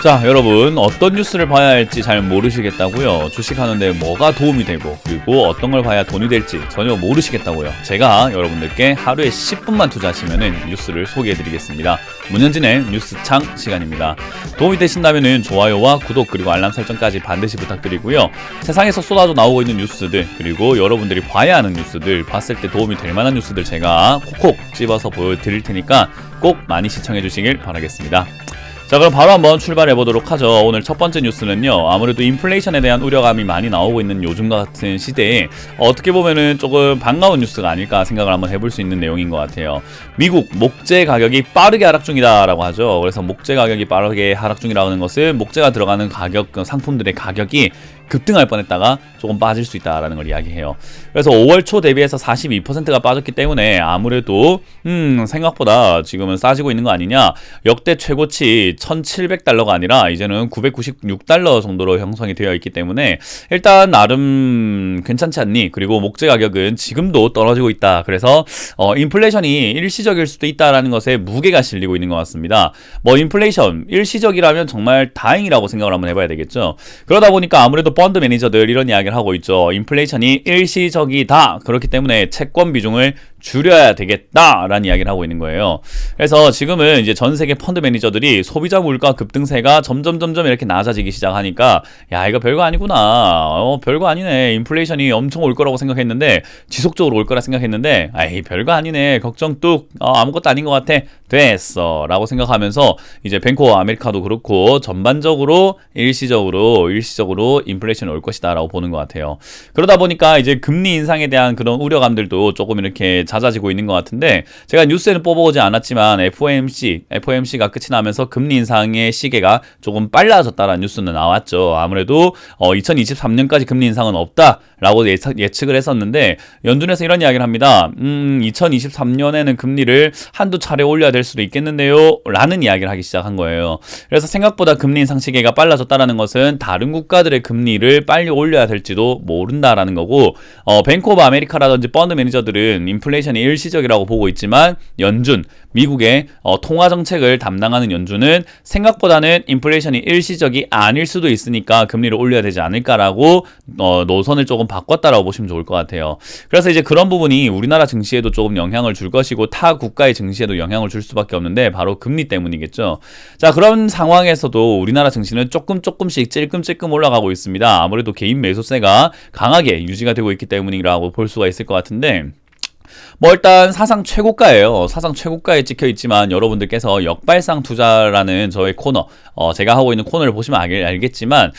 자, 여러분 어떤 뉴스를 봐야 할지 잘 모르시겠다고요. 주식하는데 뭐가 도움이 되고 그리고 어떤 걸 봐야 돈이 될지 전혀 모르시겠다고요. 제가 여러분들께 하루에 10분만 투자하시면은 뉴스를 소개해드리겠습니다. 문현진의 뉴스창 시간입니다. 도움이 되신다면은 좋아요와 구독 그리고 알람 설정까지 반드시 부탁드리고요. 세상에서 쏟아져 나오고 있는 뉴스들 그리고 여러분들이 봐야 하는 뉴스들 봤을 때 도움이 될 만한 뉴스들 제가 콕콕 집어서 보여드릴 테니까 꼭 많이 시청해 주시길 바라겠습니다. 자 그럼 바로 한번 출발해 보도록 하죠 오늘 첫 번째 뉴스는요 아무래도 인플레이션에 대한 우려감이 많이 나오고 있는 요즘과 같은 시대에 어떻게 보면은 조금 반가운 뉴스가 아닐까 생각을 한번 해볼 수 있는 내용인 것 같아요 미국 목재 가격이 빠르게 하락 중이다 라고 하죠 그래서 목재 가격이 빠르게 하락 중이라는 것은 목재가 들어가는 가격 그 상품들의 가격이 급등할 뻔했다가 조금 빠질 수 있다라는 걸 이야기해요. 그래서 5월 초 대비해서 42%가 빠졌기 때문에 아무래도 음 생각보다 지금은 싸지고 있는 거 아니냐? 역대 최고치 1,700달러가 아니라 이제는 996달러 정도로 형성이 되어 있기 때문에 일단 나름 괜찮지 않니? 그리고 목재 가격은 지금도 떨어지고 있다. 그래서 어 인플레이션이 일시적일 수도 있다라는 것에 무게가 실리고 있는 것 같습니다. 뭐 인플레이션 일시적이라면 정말 다행이라고 생각을 한번 해봐야 되겠죠. 그러다 보니까 아무래도 펀드 매니저들 이런 이야기를 하고 있죠. 인플레이션이 일시적이다. 그렇기 때문에 채권 비중을 줄여야 되겠다라는 이야기를 하고 있는 거예요. 그래서 지금은 이제 전 세계 펀드 매니저들이 소비자 물가 급등세가 점점 점점 이렇게 낮아지기 시작하니까 야 이거 별거 아니구나. 어 별거 아니네. 인플레이션이 엄청 올 거라고 생각했는데 지속적으로 올 거라 생각했는데 아이 별거 아니네. 걱정 뚝 어, 아무것도 아닌 것 같아. 됐어라고 생각하면서 이제 뱅코 아메리카도 그렇고 전반적으로 일시적으로 일시적으로 인플레이션이 올 것이다라고 보는 것 같아요. 그러다 보니까 이제 금리 인상에 대한 그런 우려감들도 조금 이렇게 잦아지고 있는 것 같은데 제가 뉴스에는 뽑아오지 않았지만 FOMC, FOMC가 끝이 나면서 금리 인상의 시계가 조금 빨라졌다라는 뉴스는 나왔죠. 아무래도 어, 2023년까지 금리 인상은 없다라고 예측, 을 했었는데 연준에서 이런 이야기를 합니다. 음, 2023년에는 금리를 한두 차례 올려야 될 수도 있겠는데요. 라는 이야기를 하기 시작한 거예요. 그래서 생각보다 금리 인상 시계가 빨라졌다라는 것은 다른 국가들의 금리를 빨리 올려야 될지도 모른다라는 거고 어, 뱅크 오브 아메리카라든지 펀드 매니저들은 인플레 인플레이션이 일시적이라고 보고 있지만 연준 미국의 어, 통화 정책을 담당하는 연준은 생각보다는 인플레이션이 일시적이 아닐 수도 있으니까 금리를 올려야 되지 않을까라고 어, 노선을 조금 바꿨다라고 보시면 좋을 것 같아요. 그래서 이제 그런 부분이 우리나라 증시에도 조금 영향을 줄 것이고 타 국가의 증시에도 영향을 줄 수밖에 없는데 바로 금리 때문이겠죠. 자 그런 상황에서도 우리나라 증시는 조금 조금씩 찔끔찔끔 올라가고 있습니다. 아무래도 개인 매수세가 강하게 유지가 되고 있기 때문이라고 볼 수가 있을 것 같은데 뭐 일단 사상 최고가예요. 사상 최고가에 찍혀 있지만 여러분들께서 역발상 투자라는 저의 코너, 어, 제가 하고 있는 코너를 보시면 알, 알겠지만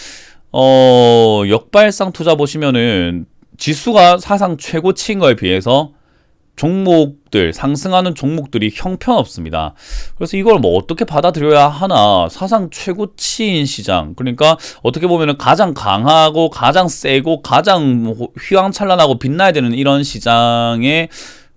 어, 역발상 투자 보시면은 지수가 사상 최고치인 거에 비해서 종목들 상승하는 종목들이 형편없습니다. 그래서 이걸 뭐 어떻게 받아들여야 하나 사상 최고치인 시장 그러니까 어떻게 보면 가장 강하고 가장 세고 가장 휘황찬란하고 빛나야 되는 이런 시장의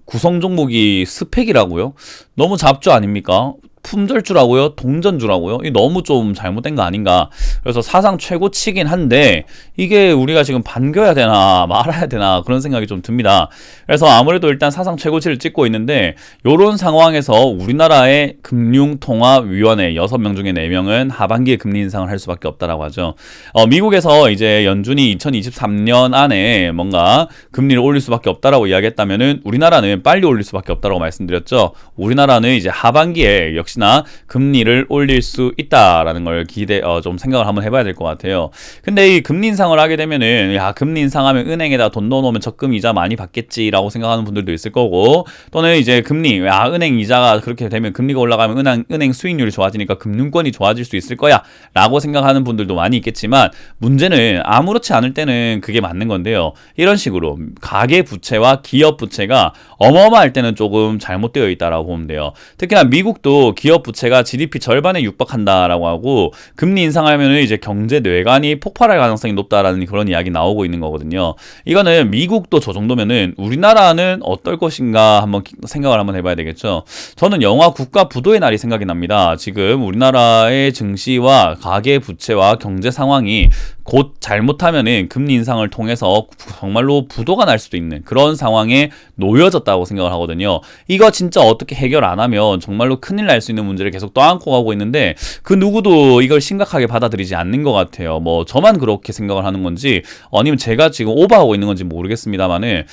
구성 종목이 스펙이라고요? 너무 잡주 아닙니까? 품절주라고요? 동전주라고요? 이 너무 좀 잘못된 거 아닌가? 그래서 사상 최고치긴 한데 이게 우리가 지금 반겨야 되나 말아야 되나 그런 생각이 좀 듭니다. 그래서 아무래도 일단 사상 최고치를 찍고 있는데 이런 상황에서 우리나라의 금융통화위원회 6명 중에 4명은 하반기에 금리 인상을 할 수밖에 없다라고 하죠. 어, 미국에서 이제 연준이 2023년 안에 뭔가 금리를 올릴 수밖에 없다라고 이야기했다면은 우리나라는 빨리 올릴 수밖에 없다라고 말씀드렸죠. 우리나라는 이제 하반기에 역시 역시나 금리를 올릴 수 있다라는 걸 기대 어, 좀 생각을 한번 해봐야 될 것 같아요. 근데 이 금리 인상을 하게 되면은 야 금리 인상하면 은행에다 돈 넣어놓으면 적금 이자 많이 받겠지라고 생각하는 분들도 있을 거고 또는 이제 금리 야 은행 이자가 그렇게 되면 금리가 올라가면 은행 은행 수익률이 좋아지니까 금융권이 좋아질 수 있을 거야라고 생각하는 분들도 많이 있겠지만 문제는 아무렇지 않을 때는 그게 맞는 건데요. 이런 식으로 가계 부채와 기업 부채가 어마어마할 때는 조금 잘못되어 있다라고 보면 돼요. 특히나 미국도 기업 부채가 GDP 절반에 육박한다라고 하고 금리 인상하면 이제 경제 뇌관이 폭발할 가능성이 높다라는 그런 이야기 나오고 있는 거거든요. 이거는 미국도 저 정도면은 우리나라는 어떨 것인가 한번 생각을 한번 해봐야 되겠죠. 저는 영화 국가 부도의 날이 생각이 납니다. 지금 우리나라의 증시와 가계 부채와 경제 상황이 곧 잘못하면은 금리 인상을 통해서 정말로 부도가 날 수도 있는 그런 상황에 놓여졌다고 생각을 하거든요. 이거 진짜 어떻게 해결 안 하면 정말로 큰일 날수수 있는 문제를 계속 떠안고 가고 있는데 그 누구도 이걸 심각하게 받아들이지 않는 것 같아요. 뭐 저만 그렇게 생각을 하는 건지 아니면 제가 지금 오버하고 있는 건지 모르겠습니다만은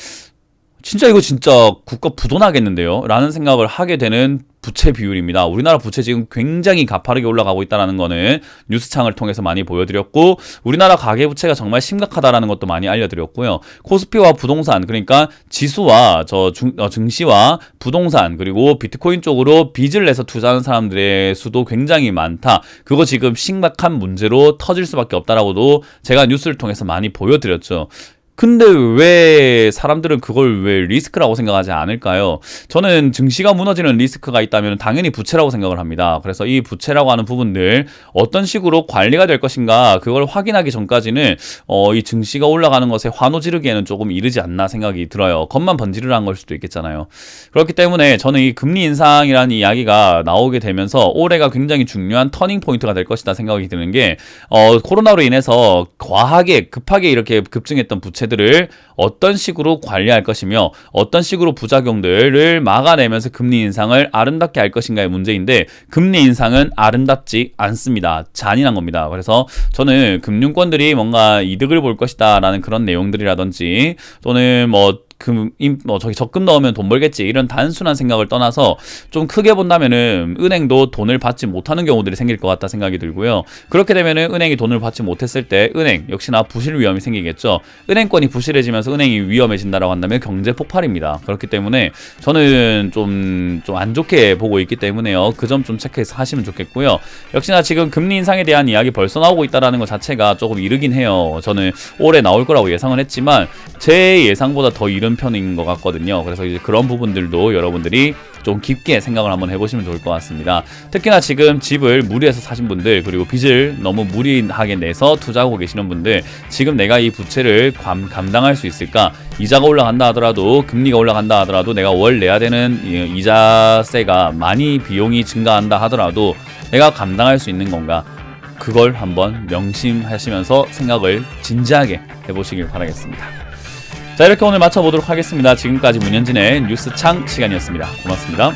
진짜 이거 진짜 국가 부도나겠는데요? 라는 생각을 하게 되는 부채 비율입니다. 우리나라 부채 지금 굉장히 가파르게 올라가고 있다는 거는 뉴스창을 통해서 많이 보여드렸고 우리나라 가계부채가 정말 심각하다라는 것도 많이 알려드렸고요. 코스피와 부동산 그러니까 지수와 저 중, 어, 증시와 부동산 그리고 비트코인 쪽으로 빚을 내서 투자하는 사람들의 수도 굉장히 많다. 그거 지금 심각한 문제로 터질 수밖에 없다라고도 제가 뉴스를 통해서 많이 보여드렸죠. 근데 왜 사람들은 그걸 왜 리스크라고 생각하지 않을까요? 저는 증시가 무너지는 리스크가 있다면 당연히 부채라고 생각을 합니다. 그래서 이 부채라고 하는 부분들 어떤 식으로 관리가 될 것인가 그걸 확인하기 전까지는 어, 이 증시가 올라가는 것에 환호 지르기에는 조금 이르지 않나 생각이 들어요. 겉만 번지르르한 걸 수도 있겠잖아요. 그렇기 때문에 저는 이 금리 인상이라는 이야기가 나오게 되면서 올해가 굉장히 중요한 터닝 포인트가 될 것이다 생각이 드는 게 어, 코로나로 인해서 과하게 급하게 이렇게 급증했던 부채 부채들을 어떤 식으로 관리할 것이며 어떤 식으로 부작용들을 막아내면서 금리 인상을 아름답게 할 것인가의 문제인데 금리 인상은 아름답지 않습니다. 잔인한 겁니다. 그래서 저는 금융권들이 뭔가 이득을 볼 것이다라는 그런 내용들이라든지 또는 뭐 금, 임, 뭐, 저기 적금 넣으면 돈 벌겠지. 이런 단순한 생각을 떠나서 좀 크게 본다면은 은행도 돈을 받지 못하는 경우들이 생길 것 같다 생각이 들고요. 그렇게 되면은 은행이 돈을 받지 못했을 때 은행, 역시나 부실 위험이 생기겠죠. 은행권이 부실해지면서 은행이 위험해진다라고 한다면 경제 폭발입니다. 그렇기 때문에 저는 좀, 좀 안 좋게 보고 있기 때문에요. 그 점 좀 체크해서 하시면 좋겠고요. 역시나 지금 금리 인상에 대한 이야기 벌써 나오고 있다라는 것 자체가 조금 이르긴 해요. 저는 올해 나올 거라고 예상을 했지만 제 예상보다 더 이른 편인 것 같거든요. 그래서 이제 그런 부분들도 여러분들이 좀 깊게 생각을 한번 해보시면 좋을 것 같습니다. 특히나 지금 집을 무리해서 사신 분들 그리고 빚을 너무 무리하게 내서 투자하고 계시는 분들 지금 내가 이 부채를 감, 감당할 수 있을까? 이자가 올라간다 하더라도 금리가 올라간다 하더라도 내가 월 내야 되는 이자세가 많이 비용이 증가한다 하더라도 내가 감당할 수 있는 건가? 그걸 한번 명심하시면서 생각을 진지하게 해보시길 바라겠습니다. 자 이렇게 오늘 마쳐보도록 하겠습니다. 지금까지 문현진의 뉴스창 시간이었습니다. 고맙습니다.